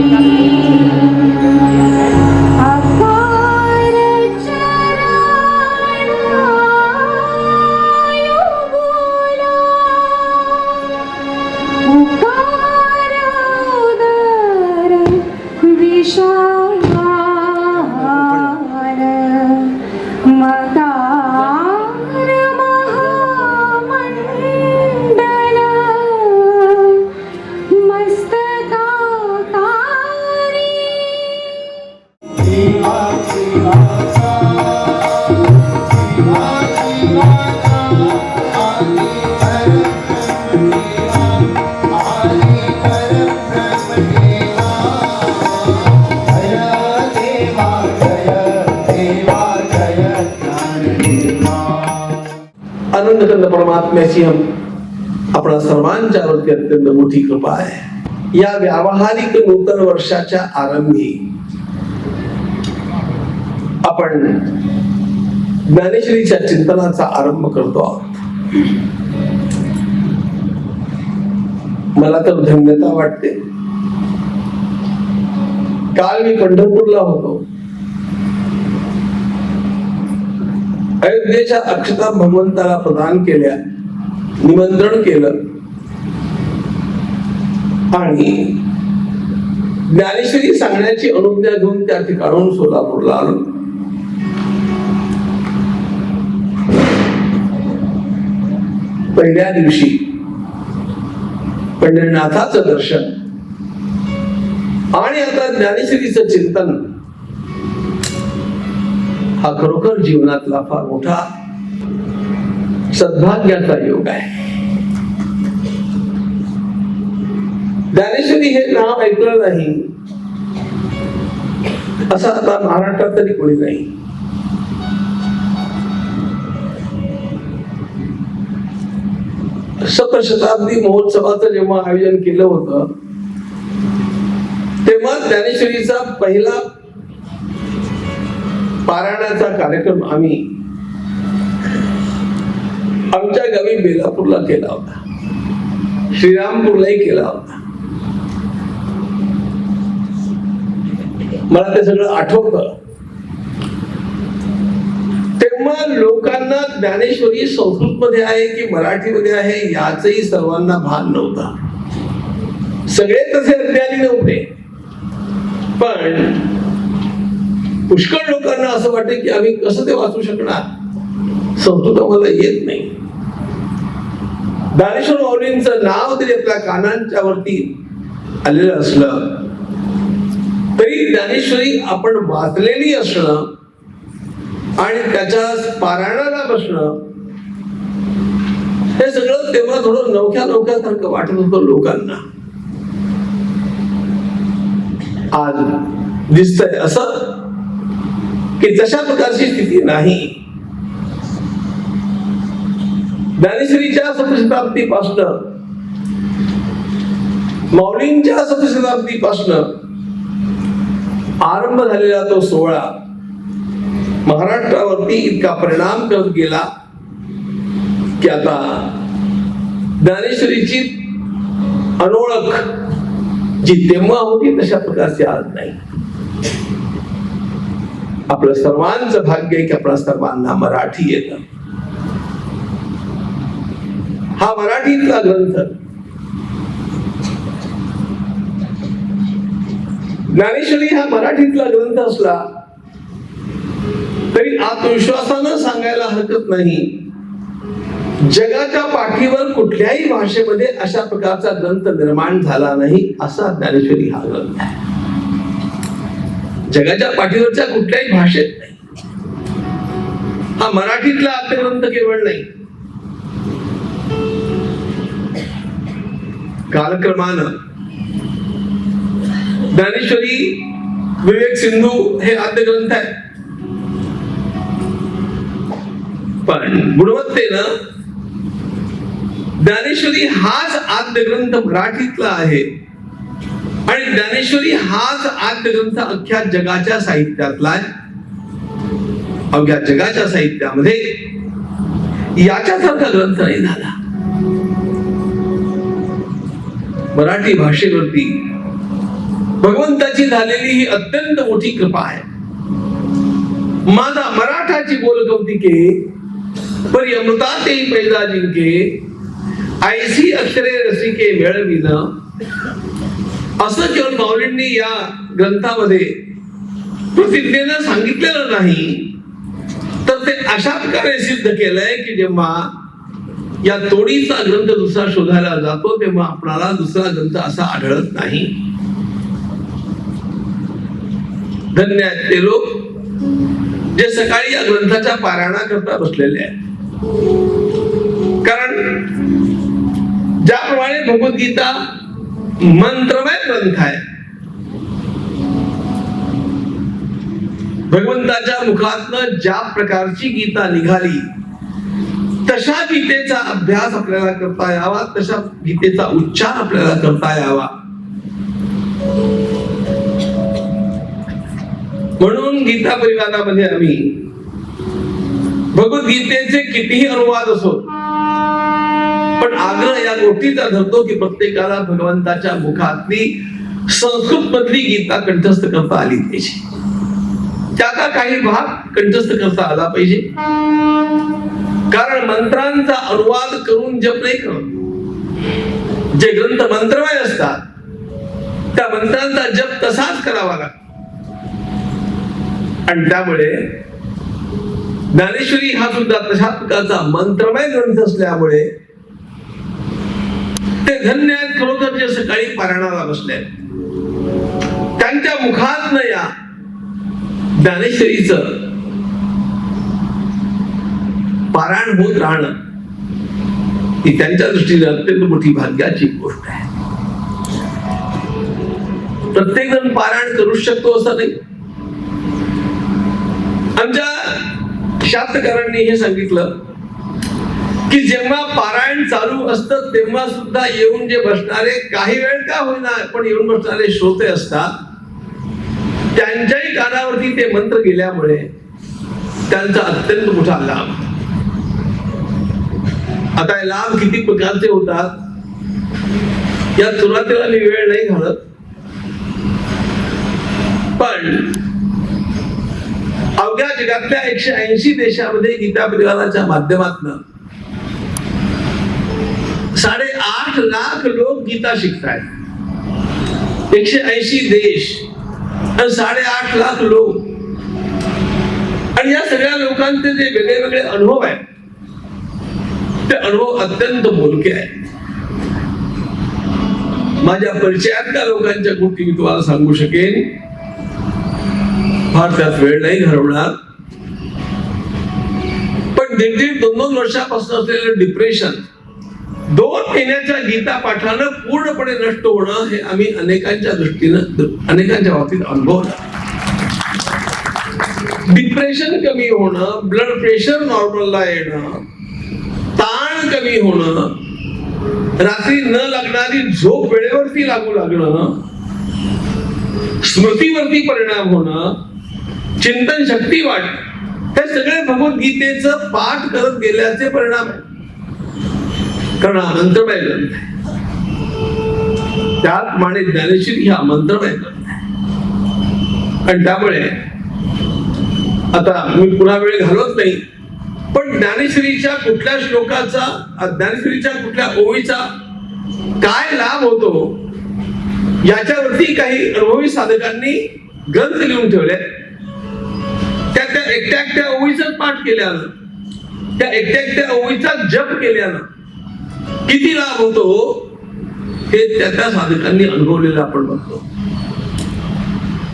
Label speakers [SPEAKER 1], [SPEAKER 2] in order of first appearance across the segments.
[SPEAKER 1] Obrigado. आनंदकंद परमात्म्याची आपल्या सर्वांच्या वरती अत्यंत मोठी कृपा आहे. या व्यावहारिक नूतन वर्षाच्या आरंभी आपण ज्ञानेश्वरीच्या चिंतनाचा आरंभ करतो आहोत. मला तर धन्यता वाटते. काल मी पंढरपूरला होतो. अयोध्येच्या अक्षता भगवंताला प्रदान केल्या निमंत्रण केलं. आणि ज्ञानेश्वरी सांगण्याची अनुज्ञा घेऊन त्या ठिकाणून सोलापूरला आलो. पहिल्या दिवशी पंढरीनाथाचं दर्शन. आणि आता ज्ञानेश्वरीचं चिंतन. हा खरोखर जीवनातला फार मोठा सद्भाग्याचा योग आहे. ज्ञानेश्वरी हे नाव ऐकलं नाही. असं आता महाराष्ट्रात तरी कोणी नाही. सप्तशताब्दी महोत्सवाचं जेव्हा आयोजन केलं होतं तेव्हा ज्ञानेश्वरीचा पहिला पारायणाचा कार्यक्रम आम्ही आमच्या गावी बेलापूरला केला होता. श्रीरामपूरलाही केला होता. मला ते सगळं आठवतं. तेव्हा लोकांना ज्ञानेश्वरी संस्कृत मध्ये आहे की मराठीमध्ये आहे याचही सर्वांना भान नव्हता. सगळे तसे अज्ञानी नव्हते. पण पुष्कळ लोकांना असं वाटतं की आम्ही कसं ते वाचू शकणार? संस्कृत आम्हाला येत नाही. ज्ञानेश्वर माऊलींचं नाव तरी आपल्या कानांच्या वरती आलेलं असलं तरी ज्ञानेश्वरी आपण वाचलेली असणं आणि त्याच्या पारायणाला बसणं हे सगळं तेव्हा थोडं नवख्या नवख्यासारखं वाटत होतं लोकांना. आज दिसतंय असं? की तशा प्रकारची स्थिती नाही ज्ञानेश्वरीच्या सतशताब्दीपासनं माऊलींच्या सतशताब्दीपासनं आरंभ झालेला तो सोहळा महाराष्ट्रावरती इतका परिणाम करत गेला की आता ज्ञानेश्वरीची अनोळख जी तेव्हा होती तशा प्रकारची आज नाही. आपलं सर्वांचं भाग्य आहे की आपल्या सर्वांना मराठी येत. हा मराठीतला ग्रंथ. ज्ञानेश्वरी हा मराठीतला ग्रंथ असला तरी आत्मविश्वासानं सांगायला हरकत नाही. जगाच्या पाठीवर कुठल्याही भाषेमध्ये अशा प्रकारचा ग्रंथ निर्माण झाला नाही असा ज्ञानेश्वरी हा ग्रंथ आहे. जगाच्या पाठीवरच्या कुठल्याही भाषेत नाही. हा मराठीतला आद्यग्रंथ केवळ नाही. कालक्रमानं ज्ञानेश्वरी विवेक सिंधू हे आद्यग्रंथ आहे पण गुणवत्तेनं ज्ञानेश्वरी हाच आद्यग्रंथ मराठीतला आहे. आणि ज्ञानेश्वरी हाच आद्य ग्रंथ अख्ख्या जगाच्या साहित्यातला अवघ्या जगाच्या साहित्यामध्ये याच्यासारखा ग्रंथ नाही झाला. मराठी भाषेवरती भगवंताची झालेली ही अत्यंत मोठी कृपा आहे. माझा मराठाची बोल कौतिके परी अमृताते पैदा जिंके ऐसी अक्षरे रसिके मिळविन असं केवळ माऊलींनी या ग्रंथामध्ये प्रतिज्ञेनं सांगितलेलं नाही तर ते अशा प्रकारे सिद्ध केलंय की जेव्हा या तोडीचा ग्रंथ दुसरा शोधायला जातो तेव्हा आपणाला दुसरा ग्रंथ असा आढळत नाही. धन्य आहेत ते लोक जे सकाळी या ग्रंथाच्या पारायणा करता बसलेले आहेत. कारण ज्याप्रमाणे भगवद्गीता मंत्रमय ग्रंथ आहे. भगवंताच्या मुखातनं ज्या प्रकारची गीता निघाली तशा गीतेचा अभ्यास आपल्याला करता यावा तशा गीतेचा उच्चार आपल्याला करता यावा. म्हणून गीता परिवारामध्ये आम्ही भगवद्गीतेचे कितीही अनुवाद असो पण आग्रह या गोष्टीचा धरतो की प्रत्येकाला भगवंताच्या मुखातली संस्कृत मधली गीता कंठस्थ करता आली पाहिजे. त्याचा काही भाग कंठस्थ करता आला पाहिजे. कारण मंत्रांचा अनुवाद करून जप नाही करत. जे ग्रंथ मंत्रमय असतात त्या मंत्रांचा जप तसाच करावा लागतो. आणि त्यामुळे ज्ञानेश्वरी हा सुद्धा तशा प्रकारचा मंत्रमय ग्रंथ असल्यामुळे ते धन्य आहेत खरोखर जे सकाळी पारायणाला बसले. आहेत. त्यांच्या मुखात न या ज्ञानेश्वरीच पारायण होत राहणं ही त्यांच्या दृष्टीने अत्यंत मोठी भाग्याची गोष्ट आहे. प्रत्येक जण पारायण करू शकतो असं नाही. आमच्या शास्त्रकारांनी हे सांगितलं. की जेव्हा पारायण चालू असतं तेव्हा सुद्धा येऊन जे बसणारे काही वेळ का होईना पण येऊन बसणारे श्रोते असतात. त्यांच्याही कानावरती ते मंत्र गेल्यामुळे त्यांचा अत्यंत मोठा लाभ. आता हे लाभ किती प्रकारचे होतात? या सुरुवातीला मी वेळ नाही घालत. पण अवघ्या जगातल्या एकशे ऐंशी देशामध्ये गीता परिवाराच्या माध्यमातून साडेआठ लाख लोक गीता शिकतायत एकशे ऐंशी देश आणि साडेआठ लाख लोक आणि या सगळ्या लोकांचे जे वेगळे वेगळे अनुभव आहेत ते अनुभव अत्यंत बोलके आहेत। माझ्या परिचयातल्या लोकांच्या गोष्टी मी तुम्हाला सांगू शकेन। फार त्यात वेळ नाही घालवणार। पण दीड दीड दोन दोन वर्षापासून असलेलं डिप्रेशन दोन महिन्याच्या गीता पाठानं पूर्णपणे नष्ट होणं हे आम्ही अनेकांच्या दृष्टीनं अनेकांच्या बाबतीत अनुभवलं. डिप्रेशन कमी होणं ब्लड प्रेशर नॉर्मलला येणं ताण कमी होणं रात्री न लागणारी झोप वेळेवरती लागू लागणं स्मृतीवरती परिणाम होणं चिंतन शक्ती वाढ हे सगळे भगवद्गीतेचं पाठ करत गेल्याचे परिणाम आहे कारण हा मंत्रमय ग्रंथ आहे. त्याचप्रमाणे ज्ञानेश्वरी हा मंत्रमय ग्रंथ आहे. आणि त्यामुळे आता मी पुन्हा वेळ घालवत नाही पण ज्ञानेश्वरीच्या कुठल्या श्लोकाचा ज्ञानेश्वरीच्या कुठल्या ओळीचा काय लाभ होतो याच्यावरती काही अनुभवी साधकांनी ग्रंथ लिहून ठेवले. त्या त्या एकट्या एकट्या ओळीचाच पाठ केल्यानं त्या एकट्या एकट्या ओळीचा जप केल्यानं किती लाभ होतो? हे त्या त्या साधकांनी अनुभवलेलं आपण बघतो.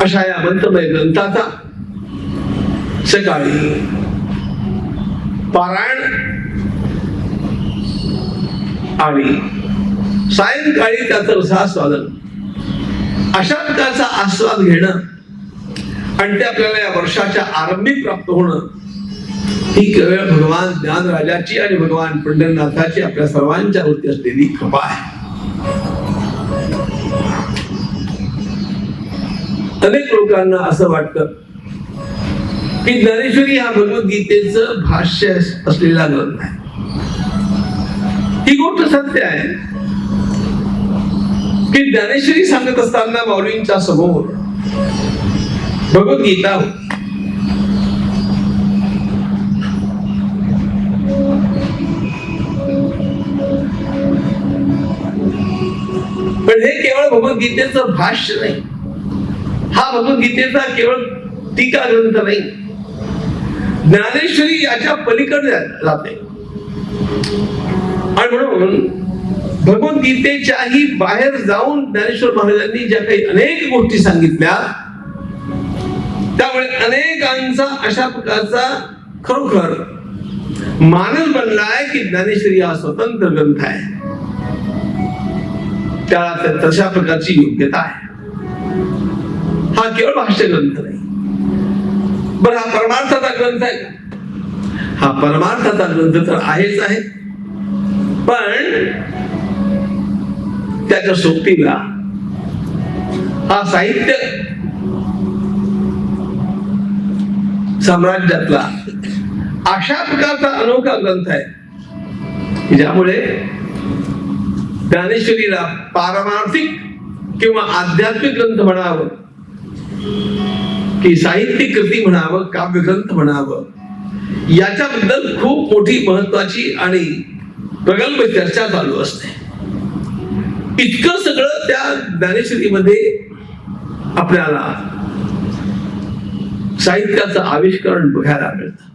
[SPEAKER 1] अशा या मंतमय ग्रंथाचा सकाळी पारायण आणि सायंकाळी त्याचं रसास्वादन. अशा प्रकारचा आस्वाद घेणं आणि ते आपल्याला या वर्षाच्या आरंभी प्राप्त होणं ही केवळ भगवान ज्ञानराजाची आणि भगवान पंढरनाथाची आपल्या सर्वांच्या वरती असलेली कृपा आहे अनेक लोकांना असं वाटतं की ज्ञानेश्वरी हा भगवद्गीतेच भाष्य असलेला ग्रंथ आहे ही गोष्ट सत्य आहे की ज्ञानेश्वरी सांगत असताना माऊलींच्या समोर भगवद्गीता होती. भगवद्गीतेचं भाष्य नाही. हा भगवद्गीतेचा केवळ टीका ग्रंथ नाही. ज्ञानेश्वरी याच्या पलीकडे जाते. आणि म्हणून भगवद्गीतेच्याही बाहेर जाऊन ज्ञानेश्वर महाराजांनी ज्या काही अनेक गोष्टी सांगितल्या त्यामुळे अनेकांचा अशा प्रकारचा खरोखर मानस बनलाय की ज्ञानेश्वरी हा स्वतंत्र ग्रंथ आहे. त्या- तशा प्रकारची योग्यता आहे. हा केवळ भाष्य ग्रंथ नाही. बरं हा परमार्थाचा ग्रंथ आहे का? हा परमार्थाचा ग्रंथ तर आहेच आहे. पण त्याच्या सोबतीला हा साहित्य साम्राज्यातला अशा प्रकारचा अनोखा ग्रंथ आहे. ज्यामुळे ज्ञानेश्वरीला पारमार्थिक किंवा आध्यात्मिक ग्रंथ म्हणावं. की साहित्यिक कृती म्हणावं काव्यग्रंथ म्हणावं. याच्याबद्दल खूप मोठी महत्वाची आणि प्रगल्भ चर्चा चालू असते. इतकं सगळं त्या ज्ञानेश्वरीमध्ये आपल्याला साहित्याचं आविष्करण बघायला मिळतं.